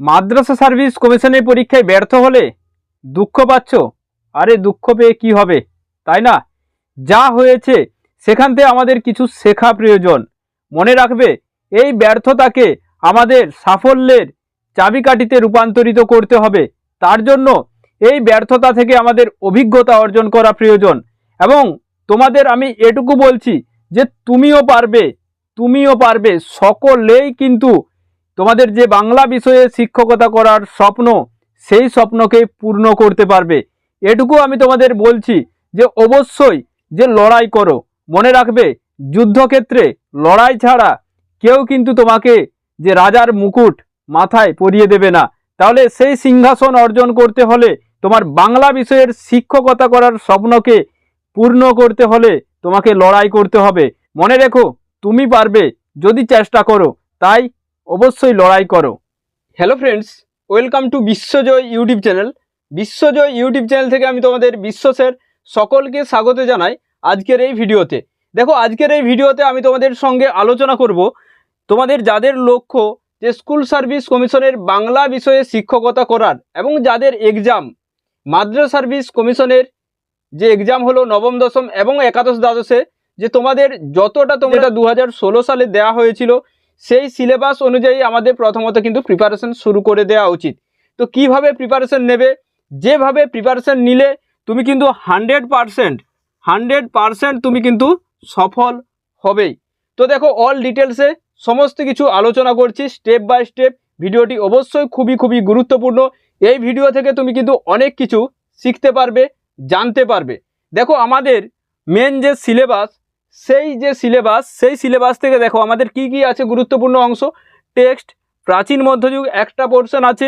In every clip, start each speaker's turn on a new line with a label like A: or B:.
A: মাদ্রাসা service কমিশনের পরীক্ষায় ব্যর্থ হলে দুঃখ পাচ্ছ? আরে দুঃখ পেয়ে কি হবে? তাই না? যা হয়েছে, সেখান থেকে আমাদের কিছু শেখা প্রয়োজন। মনে রাখবে, এই ব্যর্থতাকে আমাদের সাফল্যের চাবিকাঠিতে রূপান্তরিত করতে হবে। তার জন্য এই ব্যর্থতা থেকে আমাদের অভিজ্ঞতা অর্জন করা প্রয়োজন। এবং তোমাদের আমি এটুকু বলছি যে তুমিও পারবে তুমিও পারবে। সকলেই কিন্তু তোমাদের যে বাংলা বিষয়ে শিক্ষকতা করার স্বপ্ন, সেই স্বপ্নকে পূর্ণ করতে পারবে। এটুকু আমি তোমাদের বলছি যে অবশ্যই যে লড়াই করো। মনে রাখবে, যুদ্ধক্ষেত্রে লড়াই ছাড়া কেউ কিন্তু তোমাকে যে রাজার মুকুট মাথায় পরিয়ে দেবে না। তাহলে সেই সিংহাসন অর্জন করতে হলে, তোমার বাংলা বিষয়ের শিক্ষকতা করার স্বপ্নকে পূর্ণ করতে হলে তোমাকে লড়াই করতে হবে। মনে রেখো, তুমি পারবে, যদি চেষ্টা করো, তাই অবশ্যই লড়াই করো। Hello friends welcome to Biswajoy YouTube channel Biswajoy YouTube channel থেকে আমি তোমাদের বিশ্বসের সকলকে স্বাগত জানাই আজকের এই ভিডিওতে। দেখো আজকের এই ভিডিওতে আমি তোমাদের সঙ্গে আলোচনা করব তোমাদের যাদের লক্ষ্য যে স্কুল সার্ভিস কমিশনের বাংলা বিষয়ে শিক্ষকতা করার এবং যাদের এক্সাম মাদ্রাসা সার্ভিস কমিশনের যে এক্সাম হলো নবম দশম এবং একাদশ দ্বাদশে যে তোমাদের যতটা তোমরা দু হাজার ষোলো সালে দেওয়া হয়েছিল সেই সিলেবাস অনুযায়ী আমাদের প্রথমত কিন্তু প্রিপারেশন শুরু করে দেওয়া উচিত। তো কীভাবে প্রিপারেশন নেবে? যেভাবে প্রিপারেশন নিলে তুমি কিন্তু হান্ড্রেড পারসেন্ট হান্ড্রেড পারসেন্ট তুমি কিন্তু সফল হবেই। তো দেখো অল ডিটেলসে সমস্ত কিছু আলোচনা করছি স্টেপ বাই স্টেপ ভিডিওটি অবশ্যই খুবই খুবই গুরুত্বপূর্ণ। এই ভিডিও থেকে তুমি কিন্তু অনেক কিছু শিখতে পারবে, জানতে পারবে। দেখো আমাদের মেন যে সিলেবাস সেই যে সিলেবাস সেই সিলেবাস থেকে দেখো আমাদের কি কি আছে গুরুত্বপূর্ণ অংশ। টেক্সট প্রাচীন মধ্যযুগ, একটা পোর্শন আছে,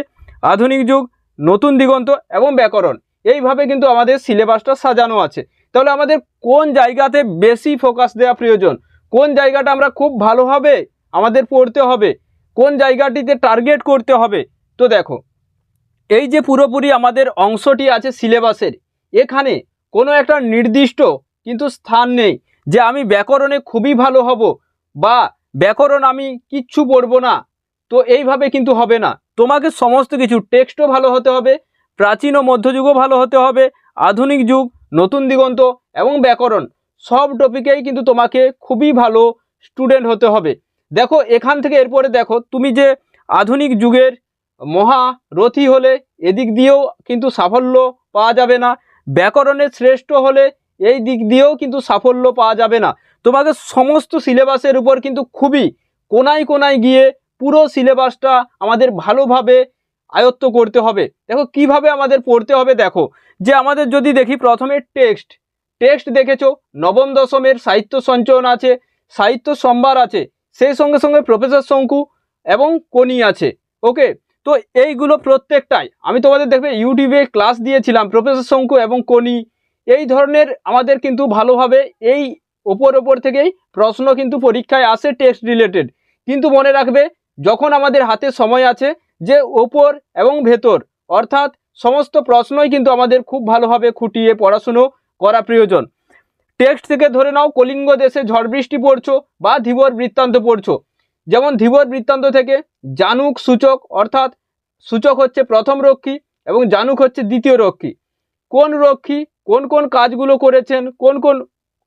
A: আধুনিক যুগ, নতুন দিগন্ত এবং ব্যাকরণ। এইভাবে কিন্তু আমাদের সিলেবাসটা সাজানো আছে। তাহলে আমাদের কোন জায়গাতে বেশি ফোকাস দেওয়া প্রয়োজন? কোন জায়গাটা আমরা খুব ভালোভাবে আমাদের পড়তে হবে। কোন জায়গাটিতে টার্গেট করতে হবে? তো দেখো, এই যে পুরোপুরি আমাদের অংশটি আছে সিলেবাসের এখানে কোনো একটা নির্দিষ্ট কিন্তু স্থান নেই। যে আমি ব্যাকরণে খুবই ভালো হব বা ব্যাকরণ আমি কিচ্ছু পড়ব না। তো এইভাবে কিন্তু হবে না। তোমাকে সমস্ত কিছু টেক্সটও ভালো হতে হবে, প্রাচীন ও মধ্যযুগও ভালো হতে হবে, আধুনিক যুগ, নতুন দিগন্ত এবং ব্যাকরণ সব টপিকেই কিন্তু তোমাকে খুবই ভালো স্টুডেন্ট হতে হবে। দেখো, এখান থেকে এরপরে দেখো, তুমি যে আধুনিক যুগের মহারথী হলে এদিক দিয়েও কিন্তু সাফল্য পাওয়া যাবে না। ব্যাকরণের শ্রেষ্ঠ হলে এই দিক দিয়েও কিন্তু সাফল্য পাওয়া যাবে না। তোমাকে সমস্ত সিলেবাসের উপর কিন্তু খুবই কোনায় কোনায় গিয়ে পুরো সিলেবাসটা আমাদের ভালোভাবে আয়ত্ত করতে হবে। দেখো, কীভাবে আমাদের পড়তে হবে দেখো, যে আমাদের যদি দেখি প্রথমে টেক্সট টেক্সট দেখেছ, নবম, দশমের সাহিত্য সঞ্চয়ন আছে, সাহিত্য সম্ভার আছে, সেই সঙ্গে সঙ্গে প্রফেসর শঙ্কু এবং কোনি আছে, ওকে? তো এইগুলো প্রত্যেকটাই আমি তোমাদের দেখবে ইউটিউবে ক্লাস দিয়েছিলাম, প্রফেসর শঙ্কু এবং কোনি এই ধরনের আমাদের কিন্তু ভালোভাবে এই ওপর ওপর থেকেই প্রশ্ন কিন্তু পরীক্ষায় আসে টেক্সট রিলেটেড কিন্তু মনে রাখবে, যখন আমাদের হাতে সময় আছে যে ওপর এবং ভেতর, অর্থাৎ সমস্ত প্রশ্নই কিন্তু আমাদের খুব ভালোভাবে খুঁটিয়ে পড়াশুনো করা প্রয়োজন। টেক্সট থেকে ধরে নাও, কলিঙ্গ দেশে ঝড় বৃষ্টি পড়ছো বা ধীবর বৃত্তান্ত পড়ছো। যেমন ধীবর বৃত্তান্ত থেকে জানুক সূচক, অর্থাৎ সূচক হচ্ছে প্রথম রক্ষী এবং জানুক হচ্ছে দ্বিতীয় রক্ষী। কোন রক্ষী? কোন কোন কাজগুলো করেছেন, কোন কোন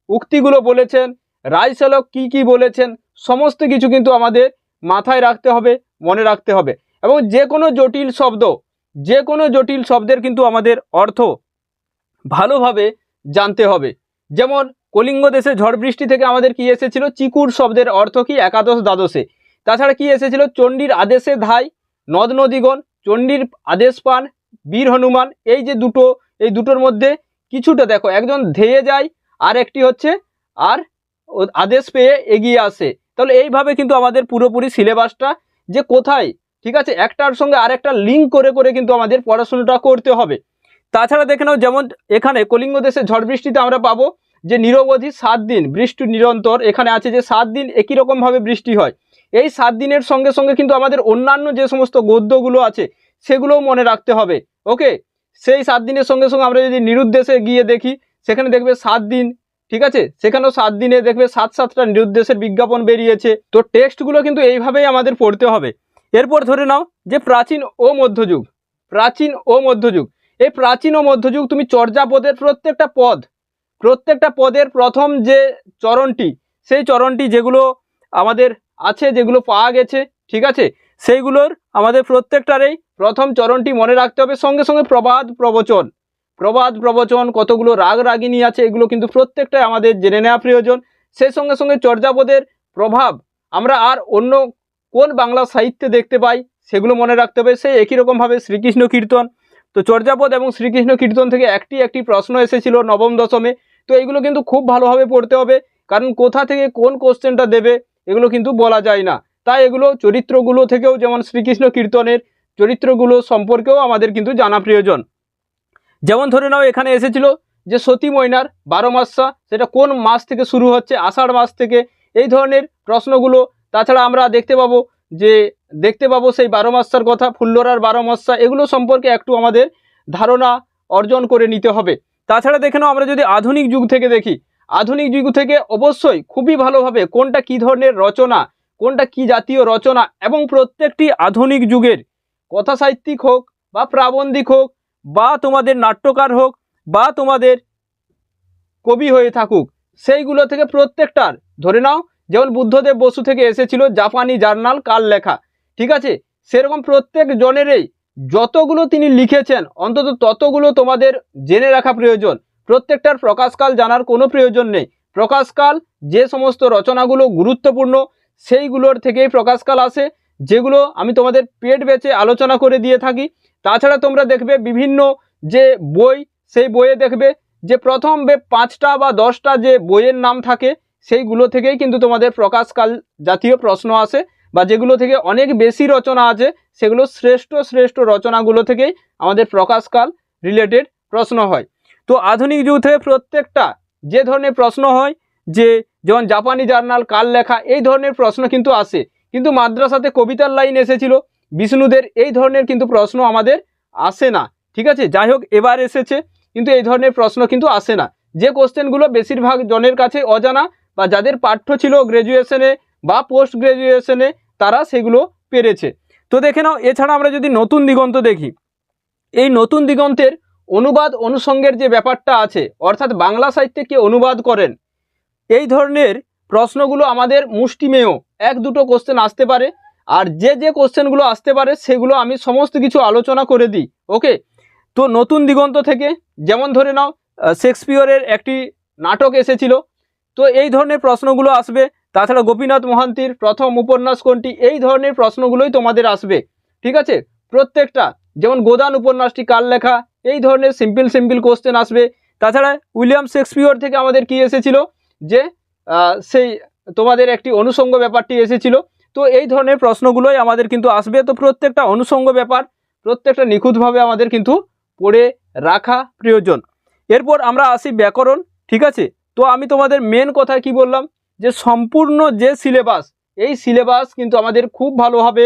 A: উক্তিগুলো বলেছেন রায়শালক কি কি বলেছেন, সমস্ত কিছু কিন্তু আমাদের মাথায় রাখতে হবে, মনে রাখতে হবে। এবং যে কোনো জটিল শব্দ, যে কোনো জটিল শব্দের কিন্তু আমাদের অর্থ ভালোভাবে জানতে হবে। যেমন, কলিঙ্গ দেশে ঝড় বৃষ্টি থেকে আমাদের কি এসেছিল? চিকুর শব্দের অর্থ কি? একাদশ দ্বাদশে। তাছাড়া কি এসেছিল? চণ্ডীর আদেশে ধাই, নদ নদীগণ, চণ্ডীর আদেশ পান, বীর হনুমান, এই যে দুটো, এই দুটোর মধ্যে কিছুটা দেখো, একজন ধেয়ে যায় আর একটি হচ্ছে আর আদেশ পেয়ে এগিয়ে আসে। তাহলে এইভাবে কিন্তু আমাদের পুরোপুরি সিলেবাসটা যে কোথায়, ঠিক আছে? একটার সঙ্গে আরেকটা লিঙ্ক করে করে কিন্তু আমাদের পড়াশোনাটা করতে হবে। তাছাড়া দেখে নাও, যেমন এখানে কলিঙ্গ দেশে ঝড় বৃষ্টিতে আমরা পাবো যে নিরবধি সাত দিন, বৃষ্টি নিরন্তর, এখানে আছে যে সাত দিন একই রকমভাবে বৃষ্টি হয়। এই সাত দিনের সঙ্গে সঙ্গে কিন্তু আমাদের অন্যান্য যে সমস্ত গদ্যগুলো আছে, সেগুলোও মনে রাখতে হবে ওকে সেই সাত দিনের সঙ্গে সঙ্গে আমরা যদি নিরুদ্দেশে গিয়ে দেখি, সেখানে দেখবে সাত দিন, ঠিক আছে? সেখানেও সাত দিনে দেখবে সাত সাতটা নিরুদ্দেশের বিজ্ঞাপন বেরিয়েছে। তো টেক্সটগুলো কিন্তু এইভাবেই আমাদের পড়তে হবে। এরপর ধরে নাও যে প্রাচীন ও মধ্যযুগ, প্রাচীন ও মধ্যযুগ। এই প্রাচীন ও মধ্যযুগ তুমি চর্যাপদের প্রত্যেকটা পদ, প্রত্যেকটা পদের প্রথম যে চরণটি, সেই চরণটি যেগুলো আমাদের আছে, যেগুলো পাওয়া গেছে, ঠিক আছে? সেইগুলোর আমাদের প্রত্যেকটারই প্রথম চরণটি মনে রাখতে হবে, সঙ্গে সঙ্গে প্রবাদ প্রবচন। প্রবাদ প্রবচন, কতগুলো রাগ রাগিনী আছে, এগুলো কিন্তু প্রত্যেকটাই আমাদের জেনে নেওয়া প্রয়োজন। সেই সঙ্গে সঙ্গে চর্যাপদের প্রভাব, আমরা আর অন্য কোন বাংলা সাহিত্যে দেখতে পাই, সেগুলো মনে রাখতে হবে। সেই একই রকমভাবে শ্রীকৃষ্ণ কীর্তন। তো চর্যাপদ এবং শ্রীকৃষ্ণ কীর্তন থেকে একটি একটি প্রশ্ন এসেছিল নবম দশমে। তো এইগুলো কিন্তু খুব ভালোভাবে পড়তে হবে, কারণ কোথা থেকে কোন কোশ্চেনটা দেবে, এগুলো কিন্তু বলা যায় না। তাই এগুলো চরিত্রগুলো থেকেও যেমন শ্রীকৃষ্ণ কীর্তনের চরিত্রগুলো সম্পর্কেও আমাদের কিন্তু জানা প্রয়োজন। যেমন ধরে নাও, এখানে এসেছিল যে সতী ময়নার বারো মাসা, সেটা কোন মাস থেকে শুরু হচ্ছে, আষাঢ় মাস থেকে, এই ধরনের প্রশ্নগুলো। তাছাড়া আমরা দেখতে পাবো যে, দেখতে পাবো সেই বারো মাসার কথা, ফুল্লরার বারো মাসা, এগুলো সম্পর্কে একটু আমাদের ধারণা অর্জন করে নিতে হবে। তাছাড়া দেখে নাও, আমরা যদি আধুনিক যুগ থেকে দেখি, আধুনিক যুগ থেকে অবশ্যই খুবই ভালোভাবে কোনটা কী ধরনের রচনা, কোনটা কি জাতীয় রচনা, এবং প্রত্যেকটি আধুনিক যুগের কথা সাহিত্যিক হোক বা প্রাবন্ধিক হোক বা তোমাদের নাট্যকার হোক বা তোমাদের কবি হয়ে থাকুক, সেইগুলো থেকে প্রত্যেকটার ধরে নাও, যেমন বুদ্ধদেব বসু থেকে এসেছিল জাপানি জার্নাল কাল লেখা, ঠিক আছে? সেরকম প্রত্যেক জনেরই যতগুলো তিনি লিখেছেন, অন্তত ততগুলো তোমাদের জেনে রাখা প্রয়োজন। প্রত্যেকটার প্রকাশকাল জানার কোনো প্রয়োজন নেই। প্রকাশকাল যে সমস্ত রচনাগুলো গুরুত্বপূর্ণ, সেইগুলোর থেকেই প্রকাশকাল আসে। যেগুলো আমি তোমাদের পেট বেচে আলোচনা করে দিয়ে থাকি। তাছাড়া তোমরা দেখবে বিভিন্ন যে বই, সেই বইয়ে দেখবে যে প্রথম বে পাঁচটা বা দশটা যে বইয়ের নাম থাকে, সেইগুলো থেকেই কিন্তু তোমাদের প্রকাশকাল জাতীয় প্রশ্ন আসে বা যেগুলো থেকে অনেক বেশি রচনা আছে, সেগুলো শ্রেষ্ঠ শ্রেষ্ঠ রচনাগুলো থেকেই আমাদের প্রকাশকাল রিলেটেড প্রশ্ন হয়। তো আধুনিক যুগ প্রত্যেকটা যে ধরনের প্রশ্ন হয়, যে যেমন জাপানি জার্নাল কাল লেখা, এই ধরনের প্রশ্ন কিন্তু আসে। কিন্তু মাদ্রাসাতে কবিতার লাইন এসেছিল। বিষ্ণুদের এই ধরনের কিন্তু প্রশ্ন আমাদের আসে না। ঠিক আছে? যাই হোক, এবার এসেছে। কিন্তু এই ধরনের প্রশ্ন কিন্তু আসে না। যে কোশ্চেনগুলো বেশিরভাগ জনের কাছে অজানা বা যাদের পাঠ্য ছিল গ্র্যাজুয়েশনে বা পোস্ট গ্র্যাজুয়েশনে তারা সেগুলো পেরেছে। তো দেখে নাও, এছাড়া আমরা যদি নতুন দিগন্ত দেখি, এই নতুন দিগন্তের অনুবাদ অনুষঙ্গের যে ব্যাপারটা আছে, অর্থাৎ বাংলা সাহিত্যে কে অনুবাদ করেন, এই ধরনের প্রশ্নগুলো আমাদের মুষ্টিমেয়। এক, দুটো কোশ্চেন আসতে পারে। আর যে যে কোশ্চেনগুলো আসতে পারে, সেগুলো আমি সমস্ত কিছু আলোচনা করে দিই। ওকে তো নতুন দিগন্ত থেকে যেমন ধরে নাও শেক্সপিয়রের একটি নাটক এসেছিল। তো এই ধরনের প্রশ্নগুলো আসবে। তাছাড়া গোপীনাথ মহান্তির প্রথম উপন্যাস কোনটি, এই ধরনের প্রশ্নগুলোই তোমাদের আসবে। ঠিক আছে? প্রত্যেকটা, যেমন গোদান উপন্যাসটি কার লেখা, এই ধরনের সিম্পল সিম্পল কোশ্চেন আসবে। তাছাড়া উইলিয়াম শেক্সপিয়র থেকে আমাদের কি এসেছিল? যে সেই তোমাদের একটি অনুষঙ্গ ব্যাপারটি এসেছিল। তো এই ধরনের প্রশ্নগুলোই আমাদের কিন্তু আসবে। তো প্রত্যেকটা অনুষঙ্গ ব্যাপার প্রত্যেকটা নিখুঁতভাবে আমাদের কিন্তু পড়ে রাখা প্রয়োজন। এরপর আমরা আসি ব্যাকরণ, ঠিক আছে? তো আমি তোমাদের মেন কথা কি বললাম? যে সম্পূর্ণ যে সিলেবাস এই সিলেবাস কিন্তু আমাদের খুব ভালোভাবে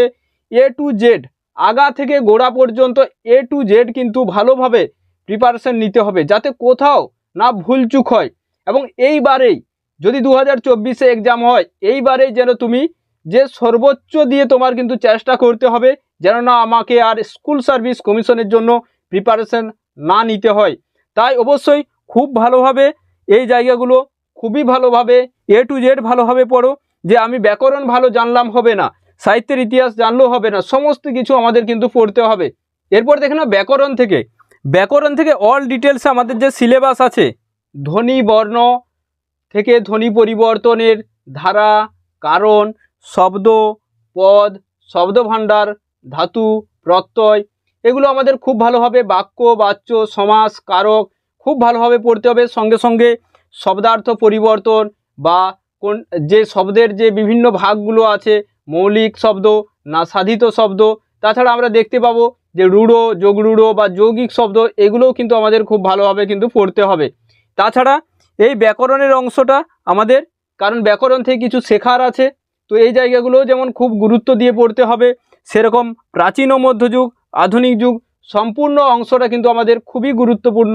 A: এ টু জেড আগা থেকে গোড়া পর্যন্ত এ টু জেড কিন্তু ভালোভাবে প্রিপারেশন নিতে হবে। যাতে কোথাও না ভুলচুক হয়। এবং এইবারেই যদি দু হাজার চব্বিশে এক্সাম হয়, এইবারে যেন তুমি যে সর্বোচ্চ দিয়ে তোমার কিন্তু চেষ্টা করতে হবে, যেন না আমাকে আর স্কুল সার্ভিস কমিশনের জন্য প্রিপারেশন না নিতে হয়। তাই অবশ্যই খুব ভালোভাবে এই জায়গাগুলো খুবই ভালোভাবে এ টু জেড ভালোভাবে পড়ো, যে আমি ব্যাকরণ ভালো জানলাম হবে না, সাহিত্যের ইতিহাস জানলেও হবে না, সমস্ত কিছু আমাদের কিন্তু পড়তে হবে। এরপর দেখে না ব্যাকরণ থেকে। ব্যাকরণ থেকে অল ডিটেলস আমাদের যে সিলেবাস আছে, ধ্বনি, বর্ণ থেকে ধ্বনি পরিবর্তনের ধারা, কারণ, শব্দ, পদ, শব্দভাণ্ডার, ধাতু, প্রত্যয়, এগুলো আমাদের খুব ভালোভাবে বাক্য, বাচ্য, সমাস, কারক খুব ভালোভাবে পড়তে হবে। সঙ্গে সঙ্গে শব্দার্থ পরিবর্তন বা কোন, যে শব্দের যে বিভিন্ন ভাগগুলো আছে, মৌলিক শব্দ না সাধিত শব্দ, তাছাড়া আমরা দেখতে পাবো যে রূঢ়, যোগরূঢ় বা যৌগিক শব্দ, এগুলোও কিন্তু আমাদের খুব ভালোভাবে কিন্তু পড়তে হবে। তাছাড়া এই ব্যাকরণের অংশটা আমাদের, কারণ ব্যাকরণ থেকে কিছু শেখার আছে। তো এই জায়গাগুলোও যেমন খুব গুরুত্ব দিয়ে পড়তে হবে, সেরকম প্রাচীন ও মধ্যযুগ, আধুনিক যুগ, সম্পূর্ণ অংশটা কিন্তু আমাদের খুবই গুরুত্বপূর্ণ।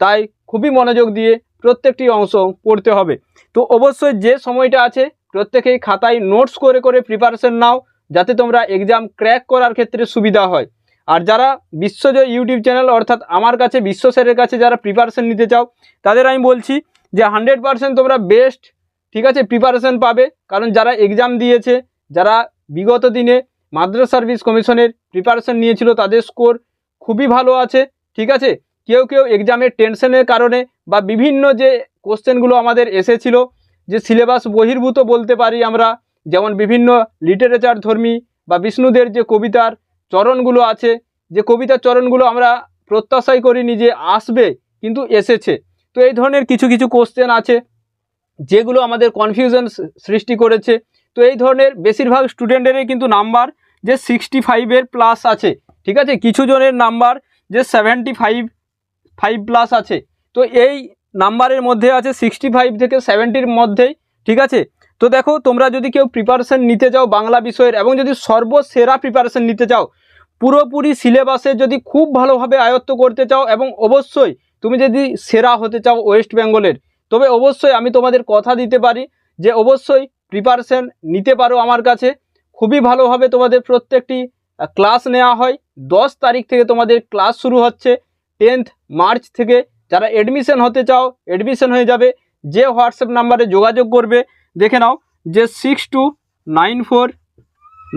A: তাই খুবই মনোযোগ দিয়ে প্রত্যেকটি অংশ পড়তে হবে। তো অবশ্যই যে সময়টা আছে, প্রত্যেকেই খাতায় নোটস করে করে প্রিপারেশন নাও, যাতে তোমরা এক্সাম ক্র্যাক করার ক্ষেত্রে সুবিধা হয়। আর যারা বিশ্বজয় ইউটিউব চ্যানেল, অর্থাৎ আমার কাছে, বিশ্ব স্যারের কাছে যারা প্রিপারেশন নিতে চাও, তাদের আমি বলছি যে হান্ড্রেড পারসেন্ট তোমরা বেস্ট ঠিক আছে প্রিপারেশন পাবে। কারণ যারা এক্সাম দিয়েছে, যারা বিগত দিনে মাদ্রাস সার্ভিস কমিশনের প্রিপারেশন নিয়েছিল, তাদের স্কোর খুবই ভালো আছে, ঠিক আছে? কেউ কেউ এক্সামের টেনশনের কারণে বা বিভিন্ন যে কোশ্চেনগুলো আমাদের এসেছিল, যে সিলেবাস বহির্ভূত বলতে পারি আমরা, যেমন বিভিন্ন লিটারেচার ধর্মী বা বিষ্ণুদের যে কবিতার চরণগুলো আছে, যে কবিতার চরণগুলো আমরা প্রত্যাশাই করিনি যে আসবে, কিন্তু এসেছে। তো এই ধরনের কিছু কিছু কোশ্চেন আছে, যেগুলো আমাদের কনফিউশন সৃষ্টি করেছে। তো এই ধরনের বেশিরভাগ স্টুডেন্টেরই কিন্তু নাম্বার যে সিক্সটি ফাইভের প্লাস আছে, ঠিক আছে? কিছু জনের নাম্বার যে সেভেন্টি ফাইভ ফাইভ প্লাস আছে। তো এই নাম্বারের মধ্যে আছে সিক্সটি ফাইভ থেকে সেভেন্টির মধ্যেই, ঠিক আছে? তো দেখো, তোমরা যদি কেউ প্রিপারেশান নিতে চাও বাংলা বিষয়ের এবং যদি সর্বসেরা প্রিপারেশন নিতে চাও, পুরোপুরি সিলেবাসে যদি খুব ভালোভাবে আয়ত্ত করতে চাও এবং অবশ্যই তুমি যদি সেরা হতে চাও ওয়েস্ট বেঙ্গলের, তবে অবশ্যই আমি তোমাদের কথা দিতে পারি যে অবশ্যই প্রিপারেশন নিতে পারো আমার কাছে। খুবই ভালোভাবে তোমাদের প্রত্যেকটি ক্লাস নেওয়া হয়। দশ তারিখ থেকে তোমাদের ক্লাস শুরু হচ্ছে। টেন্থ মার্চ থেকে যারা এডমিশন হতে চাও এডমিশন হয়ে যাবে। যে হোয়াটসঅ্যাপ নাম্বারে যোগাযোগ করবে, দেখে নাও যে six two nine four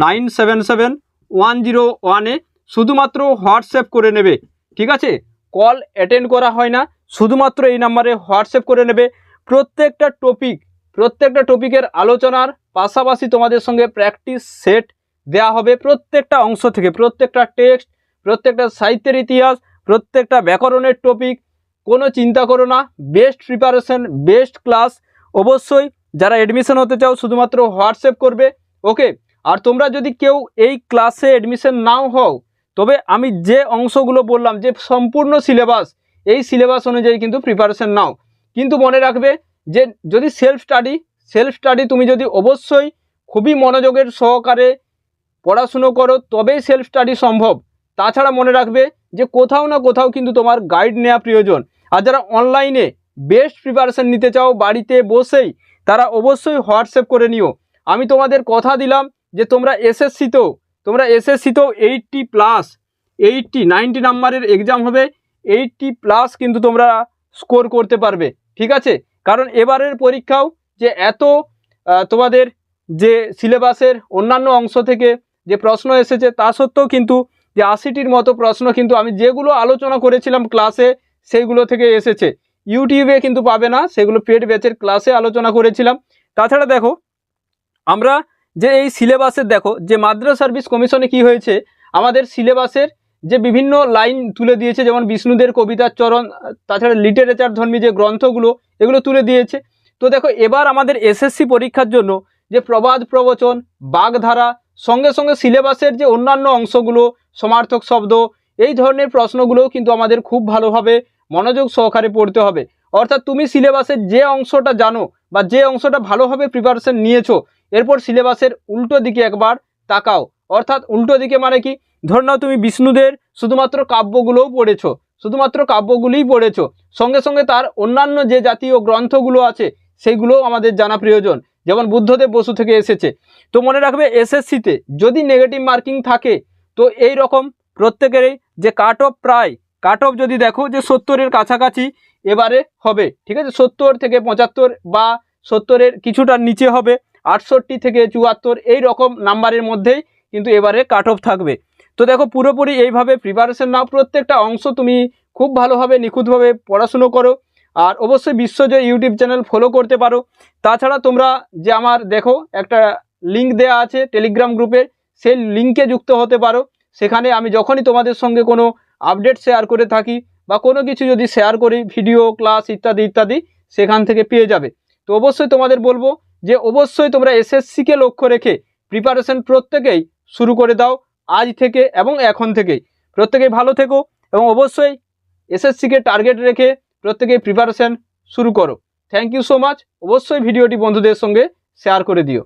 A: nine seven seven one zero ওয়ানে শুধুমাত্র হোয়াটসঅ্যাপ করে নেবে। ঠিক আছে? কল অ্যাটেন্ড করা হয় না। শুধুমাত্র এই নাম্বারে হোয়াটসঅ্যাপ করে নেবে। প্রত্যেকটা টপিক প্রত্যেকটা টপিকের আলোচনার পাশাপাশি তোমাদের সঙ্গে প্র্যাকটিস সেট দেয়া হবে। প্রত্যেকটা অংশ থেকে প্রত্যেকটা টেক্সট প্রত্যেকটা সাহিত্যের ইতিহাস, প্রত্যেকটা ব্যাকরণের টপিক কোনো চিন্তা করো না বেস্ট প্রিপারেশন বেস্ট ক্লাস অবশ্যই যারা এডমিশন হতে চাও, শুধুমাত্র হোয়াটসঅ্যাপ করবে। ওকে আর তোমরা যদি কেউ এই ক্লাসে এডমিশন নাও হও তবে আমি যে অংশগুলো বললাম, যে সম্পূর্ণ সিলেবাস এই সিলেবাস অনুযায়ী কিন্তু প্রিপারেশন নাও। কিন্তু মনে রাখবে যে যদি সেলফ স্টাডি সেলফ স্টাডি তুমি যদি অবশ্যই খুবই মনোযোগের সহকারে পড়াশুনো করো, তবেই সেলফ স্টাডি সম্ভব। তাছাড়া মনে রাখবে যে কোথাও না কোথাও কিন্তু তোমার গাইড নেওয়া প্রয়োজন। আর যারা অনলাইনে বেস্ট প্রিপারেশান নিতে চাও, বাড়িতে বসেই, তারা অবশ্যই হোয়াটসঅ্যাপ করে নিও। আমি তোমাদের কথা দিলাম যে তোমরা এসএসসিতেও তোমরা এসএসসিতেও এইটটি প্লাস এইটটি নাইনটি নাম্বারের এক্সাম হবে এইটটি প্লাস কিন্তু তোমরা স্কোর করতে পারবে, ঠিক আছে? কারণ এবারের পরীক্ষাও যে এত তোমাদের যে সিলেবাসের অন্যান্য অংশ থেকে যে প্রশ্ন এসেছে, তা সত্ত্বেও কিন্তু যে আশিটির মতো প্রশ্ন কিন্তু আমি যেগুলো আলোচনা করেছিলাম ক্লাসে সেইগুলো থেকে এসেছে। ইউটিউবে কিন্তু পাবে না, সেগুলো পেড ব্যাচের ক্লাসে আলোচনা করেছিলাম। তাছাড়া দেখো, আমরা যে এই সিলেবাসের, দেখো, যে মাদ্রাস সার্ভিস কমিশনে কি হয়েছে, আমাদের সিলেবাসের যে বিভিন্ন লাইন তুলে দিয়েছে, যেমন বিষ্ণুদের কবিতার চরণ, তাছাড়া লিটারেচার ধর্মী যে গ্রন্থগুলো, এগুলো তুলে দিয়েছে। তো দেখো, এবার আমাদের এসএসসি পরীক্ষার জন্য যে প্রবাদ প্রবচন, বাগধারা, সঙ্গে সঙ্গে সিলেবাসের যে অন্যান্য অংশগুলো, সমার্থক শব্দ, এই ধরনের প্রশ্নগুলোও কিন্তু আমাদের খুব ভালোভাবে মনোযোগ সহকারে পড়তে হবে। অর্থাৎ তুমি সিলেবাসের যে অংশটা জানো বা যে অংশটা ভালোভাবে প্রিপারেশন নিয়েছো এরপর সিলেবাসের উল্টো দিকে একবার তাকাও। অর্থাৎ উল্টো দিকে মানে কি? ধর নাও তুমি বিষ্ণুদের শুধুমাত্র কাব্যগুলোও পড়েছো, শুধুমাত্র কাব্যগুলিই পড়েছো। সঙ্গে সঙ্গে তার অন্যান্য যে জাতীয় গ্রন্থগুলো আছে সেইগুলোও আমাদের জানা প্রয়োজন। যেমন বুদ্ধদেব বসু থেকে এসেছে। তো মনে রাখবে এসএসসিতে যদি নেগেটিভ মার্কিং থাকে, তো এই রকম প্রত্যেকেরই যে কাট অফ প্রায় কাট অফ যদি দেখো যে সত্তরের কাছাকাছি এবারে হবে, ঠিক আছে? সত্তর থেকে পঁচাত্তর বা সত্তরের কিছুটা নিচে হবে। আটষট্টি থেকে চুয়াত্তর এই রকম নাম্বারের মধ্যেই কিন্তু এবারে কাট অফ থাকবে। তো দেখো পুরোপুরি এইভাবে প্রিপারেশন নাও, প্রত্যেকটা অংশ তুমি খুব ভালোভাবে নিখুঁতভাবে পড়াশুনো করো আর অবশ্যই বিশ্বজয় ইউটিউব চ্যানেল ফলো করতে পারো। তাছাড়া তোমরা যে আমার দেখো একটা লিঙ্ক দেওয়া আছে টেলিগ্রাম গ্রুপে সেই লিঙ্কে যুক্ত হতে পারো। সেখানে আমি যখনই তোমাদের সঙ্গে কোনো আপডেট শেয়ার করে থাকি বা কোনো কিছু যদি শেয়ার করি ভিডিও ক্লাস ইত্যাদি ইত্যাদি, সেখান থেকে পেয়ে যাবে। তো অবশ্যই তোমাদের বলব যে অবশ্যই তোমরা এসএসসিকে লক্ষ্য রেখে প্রিপারেশন প্রত্যেকেই শুরু করে দাও আজ থেকে এবং এখন থেকেই। প্রত্যেকেই ভালো থেকো এবং অবশ্যই এসএসসিকে টার্গেট রেখে প্রত্যেকেই প্রিপারেশন শুরু করো। থ্যাংক ইউ সো মাচ অবশ্যই ভিডিওটি বন্ধুদের সঙ্গে শেয়ার করে দিও।